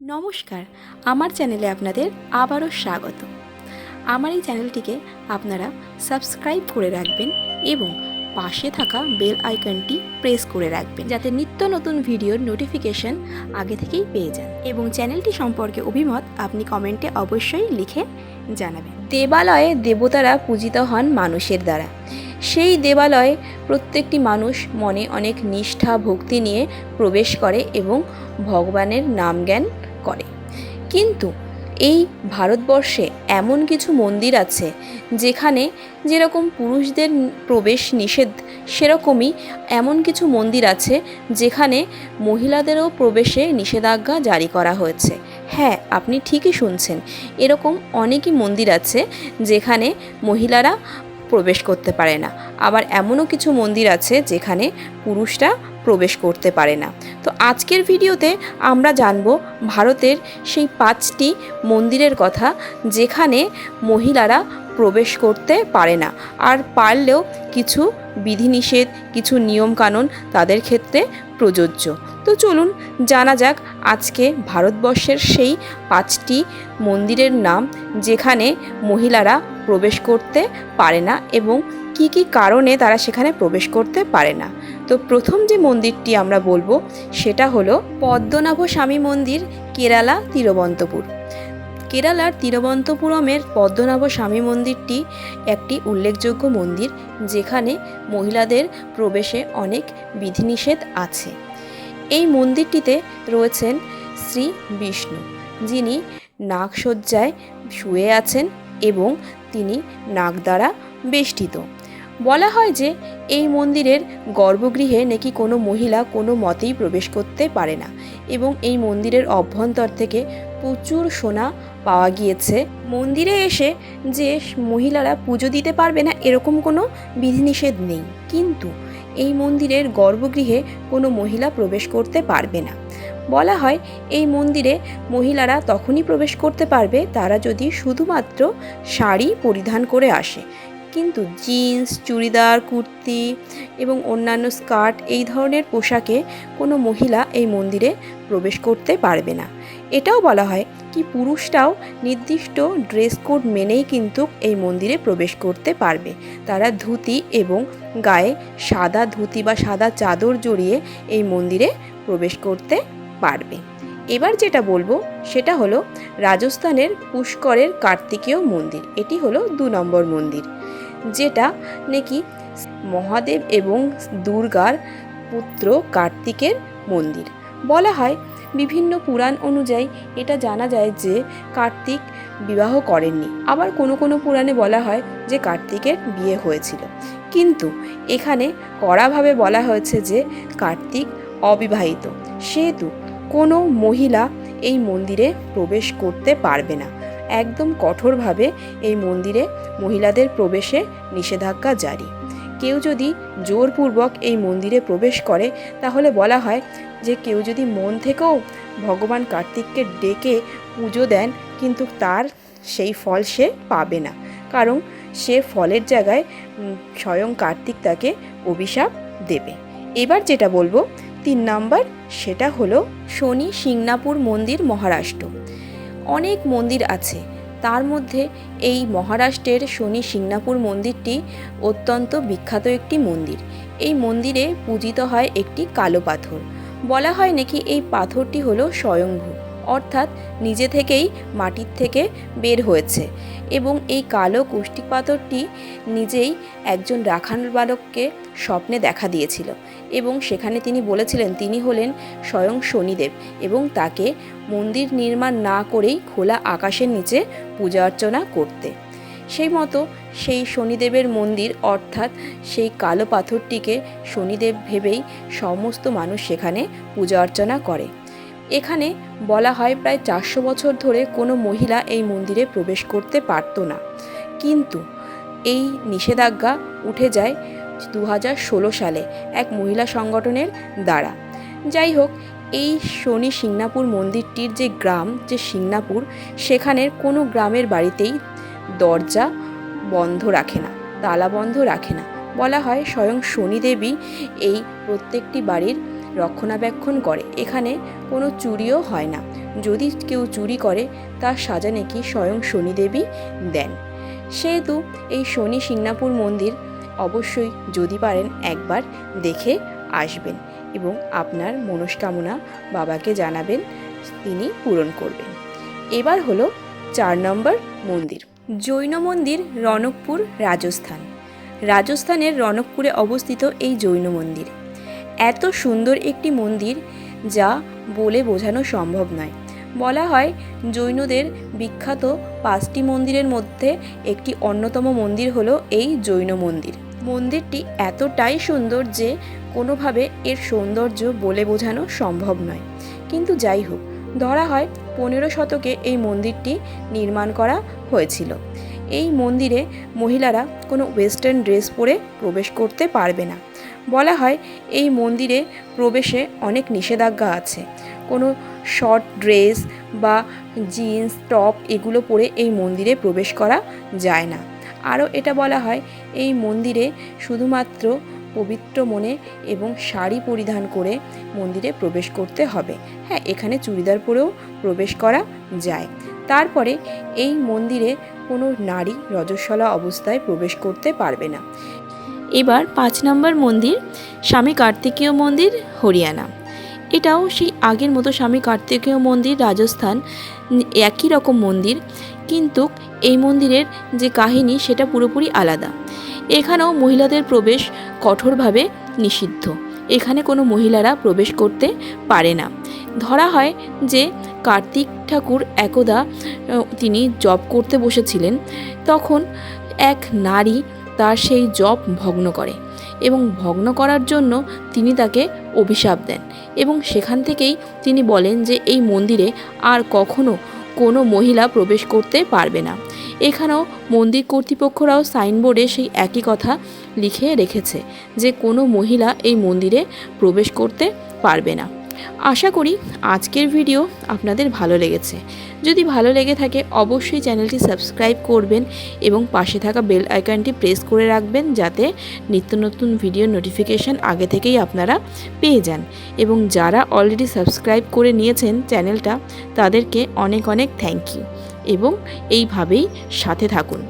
নমস্কার, আমার চ্যানেলে আপনাদের আবারও স্বাগত। আমার এই চ্যানেলটিকে আপনারা সাবস্ক্রাইব করে রাখবেন এবং পাশে থাকা বেল আইকনটি প্রেস করে রাখবেন, যাতে নিত্য নতুন ভিডিওর নোটিফিকেশন আগে থেকেই পেয়ে যান এবং চ্যানেলটি সম্পর্কে অভিমত আপনি কমেন্টে অবশ্যই লিখে জানাবেন। দেবালয়ে দেবতারা পূজিত হন মানুষের দ্বারা। সেই দেবালয়ে প্রত্যেকটি মানুষ মনে অনেক নিষ্ঠা, ভক্তি নিয়ে প্রবেশ করে এবং ভগবানের নাম জ্ঞান করে। কিন্তু এই ভারতবর্ষে এমন কিছু মন্দির আছে যেখানে যেরকম পুরুষদের প্রবেশ নিষেধ, সেরকমই এমন কিছু মন্দির আছে যেখানে মহিলাদেরও প্রবেশে নিষেধাজ্ঞা জারি করা হয়েছে। হ্যাঁ আপনি ঠিকই শুনছেন। এরকম অনেকই মন্দির আছে যেখানে মহিলারা প্রবেশ করতে পারে না। আবার এমনও কিছু মন্দির আছে যেখানে পুরুষরা প্রবেশ করতে পারে না। তো আজকের ভিডিওতে আমরা জানব ভারতের সেই পাঁচটি মন্দিরের কথা যেখানে মহিলারা প্রবেশ করতে পারে না। আর পারলেও কিছু বিধিনিষেধ, কিছু নিয়মকানুন তাদের ক্ষেত্রে প্রযোজ্য। তো চলুন জানা যাক আজকে ভারতবর্ষের সেই পাঁচটি মন্দিরের নাম যেখানে মহিলারা প্রবেশ করতে পারে না এবং কি কি কারণে তারা সেখানে প্রবেশ করতে পারে না। তো প্রথম যে মন্দিরটি আমরা বলব, সেটা হলো পদ্মনাভ স্বামী মন্দির, কেরালা, তিরবন্তপুর। কেরালার তিরবন্তপুরমের পদ্মনাভ স্বামী মন্দিরটি একটি উল্লেখযোগ্য মন্দির, যেখানে মহিলাদের প্রবেশে অনেক বিধিনিষেধ আছে। এই মন্দিরটিতে রয়েছেন শ্রী বিষ্ণু, যিনি নাগসজ্জায় শুয়ে আছেন এবং তিনি নাগ দ্বারা বেষ্টিত। বলা হয় যে, এই মন্দিরের গর্ভগৃহে নাকি কোনো মহিলা কোনো মতেই প্রবেশ করতে পারে না এবং এই মন্দিরের অভ্যন্তর থেকে প্রচুর সোনা পাওয়া গিয়েছে। মন্দিরে এসে যে মহিলারা পুজো দিতে পারবে না এরকম কোনো বিধিনিষেধ নেই। কিন্তু এই মন্দিরের গর্ভগৃহে কোনো মহিলা প্রবেশ করতে পারবে না। বলা হয়, এই মন্দিরে মহিলারা তখনই প্রবেশ করতে পারবে তারা যদি শুধুমাত্র শাড়ি পরিধান করে আসে। কিন্তু জিন্স, চুড়িদার, কুর্তি এবং অন্যান্য স্কার্ট এই ধরনের পোশাকে কোনো মহিলা এই মন্দিরে প্রবেশ করতে পারবে না। এটাও বলা হয় কি পুরুষরাও নির্দিষ্ট ড্রেস কোড মেনেই কিন্তু এই মন্দিরে প্রবেশ করতে পারবে। তারা ধুতি এবং গায়ে সাদা ধুতি বা সাদা চাদর জড়িয়ে এই মন্দিরে প্রবেশ করতে পারবে। এবার যেটা বলব, সেটা হলো রাজস্থানের পুষ্করের কার্তিকেয় মন্দির। এটি হলো দু নম্বর মন্দির। যেটা নাকি মহাদেব এবং দুর্গার পুত্র কার্তিকের মন্দির। বলা হয়, বিভিন্ন পুরাণ অনুযায়ী এটা জানা যায় যে কার্তিক বিবাহ করেননি। আবার কোনো কোনো পুরাণে বলা হয় যে কার্তিকের বিয়ে হয়েছিল। কিন্তু এখানে কড়াভাবে বলা হয়েছে যে কার্তিক অবিবাহিত। সেহেতু কোনো মহিলা এই মন্দিরে প্রবেশ করতে পারবে না। একদম কঠোরভাবে এই মন্দিরে মহিলাদের প্রবেশে নিষেধাজ্ঞা জারি। কেউ যদি জোরপূর্বক এই মন্দিরে প্রবেশ করে, তাহলে বলা হয় যে কেউ যদি মন থেকেও ভগবান কার্তিককে ডেকে পুজো দেন, কিন্তু তার সেই ফল সে পাবে না। কারণ সে ফলের জায়গায় স্বয়ং কার্তিক তাকে অভিশাপ দেবে। এবার যেটা বলব, তিন নাম্বার সেটা হলো শনি সিংনাপুর মন্দির মহারাষ্ট্র। অনেক মন্দির আছে। তার মধ্যে এই মহারাষ্ট্রের শনি সিংনাপুর মন্দিরটি অত্যন্ত বিখ্যাত একটি মন্দির। এই মন্দিরে পূজিত হয় একটি কালো পাথর। বলা হয় নাকি এই পাথরটি হলো স্বয়ংভূ অর্থাৎ নিজে থেকেই মাটির থেকে বের হয়েছে এবং এই কালো কুষ্টিক পাথরটি নিজেই একজন রাখাল বালককে স্বপ্নে দেখা দিয়েছিল এবং সেখানে তিনি বলেছিলেন, তিনি হলেন স্বয়ং শনিদেব এবং তাকে মন্দির নির্মাণ না করেই খোলা আকাশের নিচে পূজা অর্চনা করতে। সেই মতো সেই শনিদেবের মন্দির অর্থাৎ সেই কালো পাথরটিকে শনিদেব ভেবেই সমস্ত মানুষ সেখানে পূজা অর্চনা করে। এখানে বলা হয় প্রায় চারশো বছর ধরে কোনো মহিলা এই মন্দিরে প্রবেশ করতে পারত না। কিন্তু এই নিষেধাজ্ঞা উঠে যায় দু হাজার ষোলো সালে এক মহিলা সংগঠনের দ্বারা। যাই হোক, এই শনি সিংনাপুর মন্দিরটির যে গ্রাম, যে সিংনাপুর, সেখানের কোনো গ্রামের বাড়িতেই দরজা বন্ধ রাখে না, তালা বন্ধ রাখে না। বলা হয় স্বয়ং শনিদেবী এই প্রত্যেকটি বাড়ির রক্ষণাবেক্ষণ করে। এখানে কোনো চুরিও হয় না। যদি কেউ চুরি করে, তার সাজা নাকি স্বয়ং শনিদেবী দেন। সেহেতু এই শনি সিংনাপুর মন্দির অবশ্যই যদি পারেন একবার দেখে আসবেন এবং আপনার মনস্কামনা বাবাকে জানাবেন, তিনি পূরণ করবেন। এবার হলো চার নম্বর মন্দির। জৈন মন্দির রনকপুর রাজস্থান। রাজস্থানের রনকপুরে অবস্থিত এই জৈন মন্দির। এত সুন্দর একটি মন্দির যা বলে বোঝানো সম্ভব নয়। বলা হয় জৈনদের বিখ্যাত পাঁচটি মন্দিরের মধ্যে একটি অন্যতম মন্দির হলো এই জৈন মন্দির। মন্দিরটি এতটাই সুন্দর যে কোনোভাবে এর সৌন্দর্য বলে বোঝানো সম্ভব নয়। কিন্তু যাই হোক, ধরা হয় পনেরো শতকে এই মন্দিরটি নির্মাণ করা হয়েছিল। এই মন্দিরে মহিলারা কোনো ওয়েস্টার্ন ড্রেস পরে প্রবেশ করতে পারবে না। বলা হয় এই মন্দিরে প্রবেশে অনেক নিষেধাজ্ঞা আছে। কোনো শর্ট ড্রেস বা জিন্স, টপ এগুলো পরে এই মন্দিরে প্রবেশ করা যায় না। আরও এটা বলা হয়, এই মন্দিরে শুধুমাত্র পবিত্র মনে এবং শাড়ি পরিধান করে মন্দিরে প্রবেশ করতে হবে। হ্যাঁ এখানে চুড়িদার পরেও প্রবেশ করা যায়। তারপরে এই মন্দিরে কোনো নারী রজস্বলা অবস্থায় প্রবেশ করতে পারবে না। এবার পাঁচ নম্বর মন্দির, স্বামী কার্তিকেয় মন্দির, হরিয়ানা। এটাও সেই আগের মতো স্বামী কার্তিকেয় মন্দির, রাজস্থান, একই রকম মন্দির, কিন্তু এই মন্দিরের যে কাহিনী সেটা পুরোপুরি আলাদা। এখানেও মহিলাদের প্রবেশ কঠোরভাবে নিষিদ্ধ। এখানে কোনো মহিলারা প্রবেশ করতে পারে না। ধরা হয় যে কার্তিক ঠাকুর একদা তিনি জব করতে বসেছিলেন, তখন এক নারী তার সেই জব ভগ্ন করে এবং ভগ্ন করার জন্য তিনি তাকে অভিশাপ দেন এবং সেখান থেকেই তিনি বলেন যে এই মন্দিরে আর কখনো কোনো মহিলা প্রবেশ করতে পারবে না। এখানেও মন্দির কর্তৃপক্ষরাও সাইনবোর্ডে সেই একই কথা লিখে রেখেছে যে কোনো মহিলা এই মন্দিরে প্রবেশ করতে পারবে না। আশা করি আজকের ভিডিও আপনাদের ভালো লেগেছে। যদি ভালো লেগে থাকে, অবশ্যই চ্যানেলটি সাবস্ক্রাইব করবেন এবং পাশে থাকা বেল আইকনটি প্রেস করে রাখবেন যাতে নিত্য নতুন ভিডিও নোটিফিকেশান আগে থেকেই আপনারা পেয়ে যান। এবং যারা অলরেডি সাবস্ক্রাইব করে নিয়েছেন চ্যানেলটা, তাদেরকে অনেক অনেক থ্যাংক ইউ এবং এইভাবেই সাথে থাকুন।